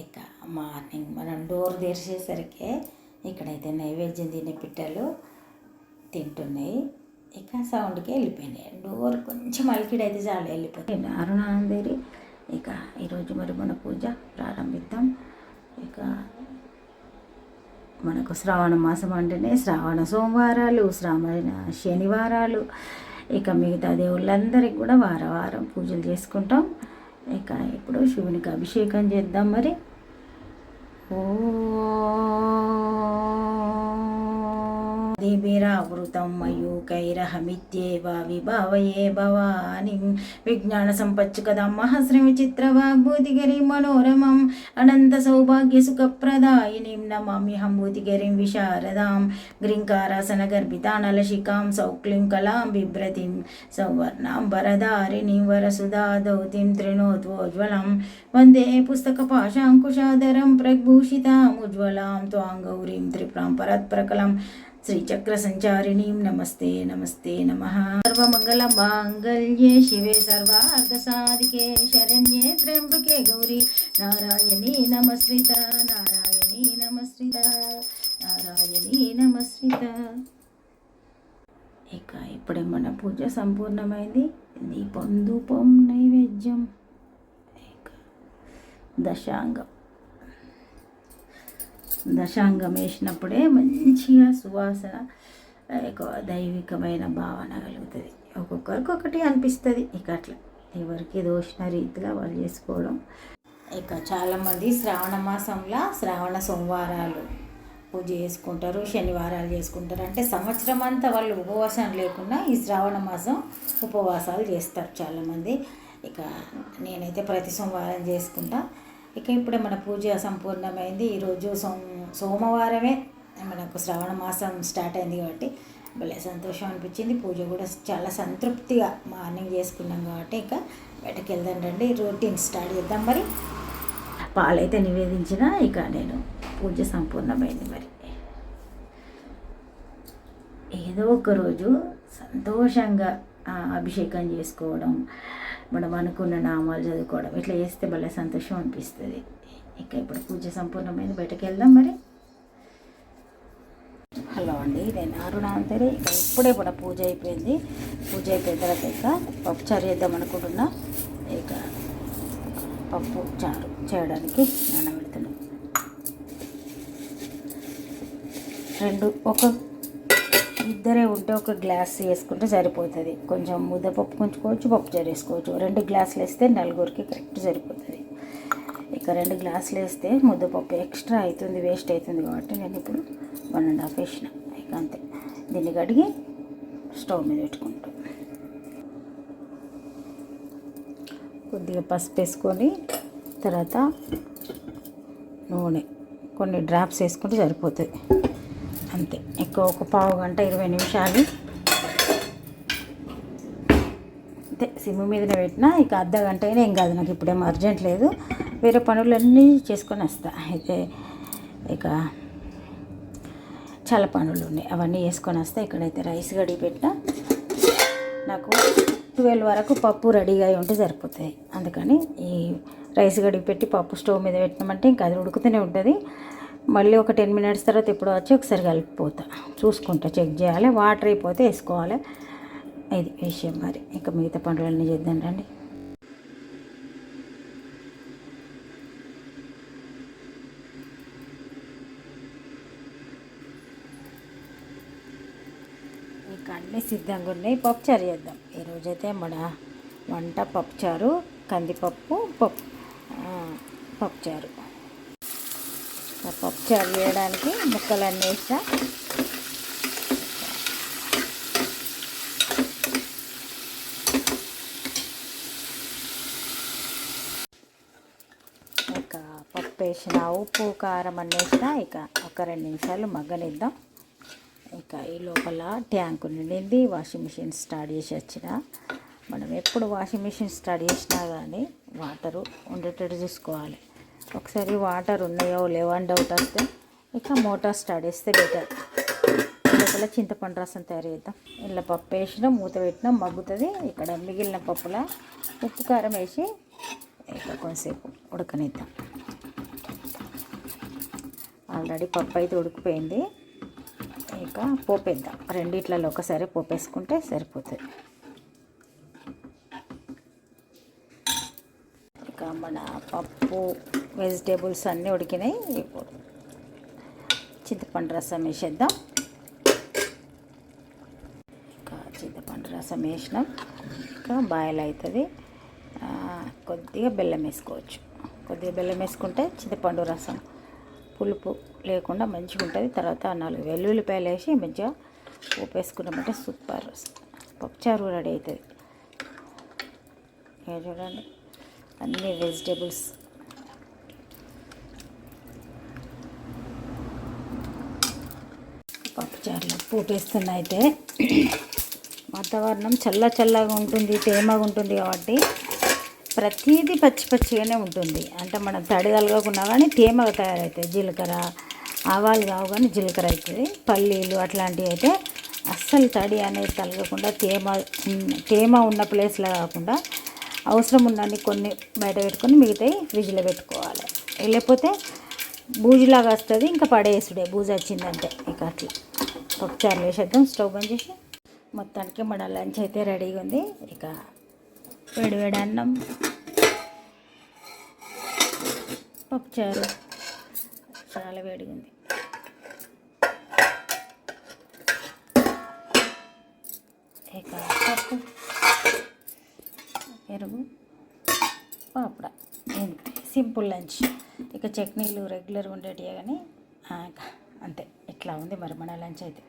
ఇక మార్నింగ్ మనం డోర్ తెరిచేసరికి ఇక్కడైతే నైవేద్యం తినే పిట్టలు తింటున్నాయి. ఇక సౌండ్కి వెళ్ళిపోయినాయి. డోర్ కొంచెం అలికిడైతే చాలా వెళ్ళిపోయింది అరుణానందేరి ఇక ఈరోజు మరి మన పూజ ప్రారంభిద్దాం. ఇక మనకు శ్రావణ మాసం అంటేనే శ్రావణ సోమవారాలు శ్రావణ శనివారాలు. ఇక మిగతా దేవుళ్ళందరికీ కూడా వారం వారం పూజలు చేసుకుంటాం. ఇక ఇప్పుడు శివునికి అభిషేకం చేద్దాం మరి. 오. దేవీరావృతం మయూకైరహమిత్యేవ విభావయే భవానిం విజ్ఞాన సంపచ్చుకదమ్మః శ్రీ విచిత్ర వాగ్భూతిగరి మనోరమం అనంత సౌభాగ్య సుఖప్రదాయినిం నమామ్యహం భూతిగరిం విశారదాం గ్రీంకారాసన గర్భితానలశికాం సౌక్లీం కలాం బిభ్రతిం సౌవర్ణాం వరదారిణీం వరసుదా దౌతిం త్రిణోద్వోజ్వలం వందే పుస్తక పాశాంకుశాధరం ప్రగ్భూషితాముజ్వలాం త్వాం గౌరీం త్రిపురాం పరత్ప్రకలం శ్రీచక్రసంచారిణీం నమస్తే నమస్తే నమ. సర్వమంగళ మాంగళ్యే శివే సర్వార్ధసాధికే శరణ్యే త్ర్యంబకే గౌరీ. నారాయణీ నమశ్రిత నారాయణీ నమశ్రిత నారాయణీ నమశ్రిత ఇక ఇప్పుడే మన పూజ సంపూర్ణమైంది. దీపం ధూపం నైవేద్యం. ఇక దశాంగం. దశాంగం వేసినప్పుడే మంచిగా సువాసన ఎక్కువ దైవికమైన భావన కలుగుతుంది. ఒక్కొక్కరికి ఒకటి అనిపిస్తుంది. ఇక అట్లా ఎవరికి దోషిన రీతిలో వాళ్ళు చేసుకోవడం. ఇక చాలామంది శ్రావణ మాసంలో శ్రావణ సోమవారాలు పూజ చేసుకుంటారు శనివారాలు చేసుకుంటారు. అంటే సంవత్సరం అంతా వాళ్ళు ఉపవాసం లేకుండా ఈ శ్రావణ మాసం ఉపవాసాలు చేస్తారు చాలామంది. ఇక నేనైతే ప్రతి సోమవారం చేసుకుంటా. ఇక ఇప్పుడే మన పూజ సంపూర్ణమైంది. ఈరోజు సోమ సోమవారమే మనకు శ్రావణ మాసం స్టార్ట్ అయింది కాబట్టి భలే సంతోషం అనిపించింది. పూజ కూడా చాలా సంతృప్తిగా మార్నింగ్ చేసుకున్నాం కాబట్టి ఇక బయటకు వెళ్దాం రండి. రొటీన్ స్టార్ట్ చేద్దాం మరి. పాలైతే నివేదించిన ఇక నేను పూజ సంపూర్ణమైంది మరి. ఏదో ఒక రోజు సంతోషంగా అభిషేకం చేసుకోవడం మనం అనుకున్న నామాలు చదువుకోవడం ఇట్లా చేస్తే భలే సంతోషం అనిపిస్తుంది. ఇక ఇప్పుడు పూజ సంపూర్ణమైంది బయటకు వెళ్దాం మరి. హలో అండి నేను అరుణాంతరి ఇక ఇప్పుడే కూడా పూజ అయిపోయింది. పూజ అయిపోయిన తర్వాత ఇక పప్పు చారు చేద్దాం అనుకుంటున్నా. ఇక పప్పు చారు చేయడానికి నానబెడుతున్నాం. రెండు ఒక ఇద్దరే ఉంటే ఒక గ్లాస్ వేసుకుంటే సరిపోతుంది. కొంచెం ముద్దపప్పు కొంచుకోవచ్చు పప్పు చారు వేసుకోవచ్చు రెండు గ్లాసులు వేస్తే నలుగురికి కరెక్ట్ సరిపోతుంది. ఇక రెండు గ్లాసులు వేస్తే ముద్దపప్పు ఎక్స్ట్రా అవుతుంది వేస్ట్ అవుతుంది కాబట్టి నేను ఇప్పుడు వన్ అండ్ హాఫ్ వేసిన. ఇక అంతే. దీన్ని కడిగి స్టవ్ మీద పెట్టుకుంటాం. కొద్దిగా పసుపు వేసుకొని తర్వాత నూనె. కొన్ని డ్రాప్స్ వేసుకుంటే సరిపోతుంది. అంతే. ఎక్కువ ఒక పావు గంట ఇరవై నిమిషాలు. అంతే. సిమ్ మీదనే పెట్టినా ఇక అర్ధ గంట అయినా ఏం కాదు. నాకు ఇప్పుడేం అర్జెంట్ లేదు. వేరే పనులన్నీ చేసుకొని వస్తా. అయితే ఇక చాలా పనులు ఉన్నాయి. అవన్నీ వేసుకొని వస్తా. ఇక్కడైతే రైస్ గడిగి పెట్టినా. నాకు ట్వెల్వ్ వరకు పప్పు రెడీగా అయి ఉంటే సరిపోతాయి. అందుకని ఈ రైస్ గడిగి పెట్టి పప్పు స్టవ్ మీద పెట్టినామంటే ఇంకా అది ఉడుకుతూనే ఉంటుంది. మళ్ళీ ఒక టెన్ మినిట్స్ తర్వాత ఇప్పుడు వచ్చి ఒకసారి కలిపిపోతా. చూసుకుంటా చెక్ చేయాలి వాటర్ అయిపోతే వేసుకోవాలి. ఇది విషయం మరి. ఇంకా మిగతా పండుగలన్నీ చేద్దాం రండి. ఇంకా అన్నీ సిద్ధంగా ఉన్నాయి. పప్పుచారు చేద్దాం. ఈరోజైతే మన వంట పప్పుచారు కందిపప్పు పప్పు పప్పుచారు. పప్పుచారు చేయడానికి ముక్కలన్నీ వేసా ఇక పప్పు వేసిన ఉప్పు కారం అన్నీ వేసిన ఇక ఒక రెండు నిమిషాలు మగ్గనిద్దాం. ఇక ఈ లోపల ట్యాంకు నిండింది. వాషింగ్ మిషన్ స్టార్ట్ చేసి వచ్చిన. మనం ఎప్పుడు వాషింగ్ మిషన్ స్టార్ట్ చేసినా కానీ వాటరు ఉండేటట్టు చూసుకోవాలి. ఒకసారి వాటర్ ఉన్నాయో లేవో అని డౌట్ వస్తే ఇక మోటార్ స్టార్ట్ చేస్తే బెటర్ లోపల చింతపండు రసం తయారు చేద్దాం. ఇలా పప్పు వేసినా మూత పెట్టినా మగ్గుతుంది. ఇక్కడ మిగిలిన పప్పుల ఉప్పు కారం వేసి ఇక కొంతసేపు ఉడకనిద్దాం. ఆల్రెడీ పప్పు అయితే ఉడికిపోయింది. ఇక పోపేద్దాం. రెండిట్లలో ఒకసారి పోపేసుకుంటే సరిపోతుంది. ఇక మన పప్పు వెజిటేబుల్స్ అన్నీ ఉడికినాయి. ఇప్పుడు చింతపండు రసం వేసేద్దాం. ఇంకా చింతపండు రసం వేసినాం. ఇంకా బాయిల్ అవుతుంది. కొద్దిగా బెల్లం వేసుకోవచ్చు. కొద్దిగా బెల్లం వేసుకుంటే చింతపండు రసం పులుపు లేకుండా మంచిగా ఉంటుంది. తర్వాత నాలుగు వెల్లుల్లిపాయలు వేసి మంచిగా ఉప్పు వేసుకున్నామంటే సూపర్. పప్పుచారు రెడీ అవుతుంది. ఇక చూడండి. అన్ని వెజిటేబుల్స్ చాలా పూటేస్తున్నా అయితే. వాతావరణం చల్ల చల్లగా ఉంటుంది తేమగా ఉంటుంది కాబట్టి ప్రతిదీ పచ్చి పచ్చిగానే ఉంటుంది. అంటే మనం తడి కలగకున్నా కానీ తేమగా తయారవుతాయి. జీలకర్ర ఆవాలు కావు కానీ జీలకర్ర అవుతుంది. పల్లీలు అట్లాంటివి అయితే అస్సలు తడి అనేది తలగకుండా తేమ తేమ ఉన్న ప్లేస్లో కాకుండా అవసరం ఉన్నన్ని కొన్ని బయట పెట్టుకొని మిగతాయి ఫ్రిడ్జ్లో పెట్టుకోవాలి. లేకపోతే బూజులాగా వస్తుంది ఇంకా పడేసుడే. బూజు వచ్చిందంటే ఇక అట్లా. ఒకసారి వేసేద్దాం స్టవ్ బంద్ చేసి మొత్తానికి మన లంచ్ అయితే రెడీగా ఉంది. ఇక వేడి వేడి అన్నం పప్పుచారు చాలా వేడిగా ఉంది. ఇక పప్పు పెరుగు పాపడ. Simple lunch. ఇక చట్నీలు రెగ్యులర్ ఉండేటివి కానీ అంతే. ఇట్లా ఉంది మరి మన లంచ్ అయితే.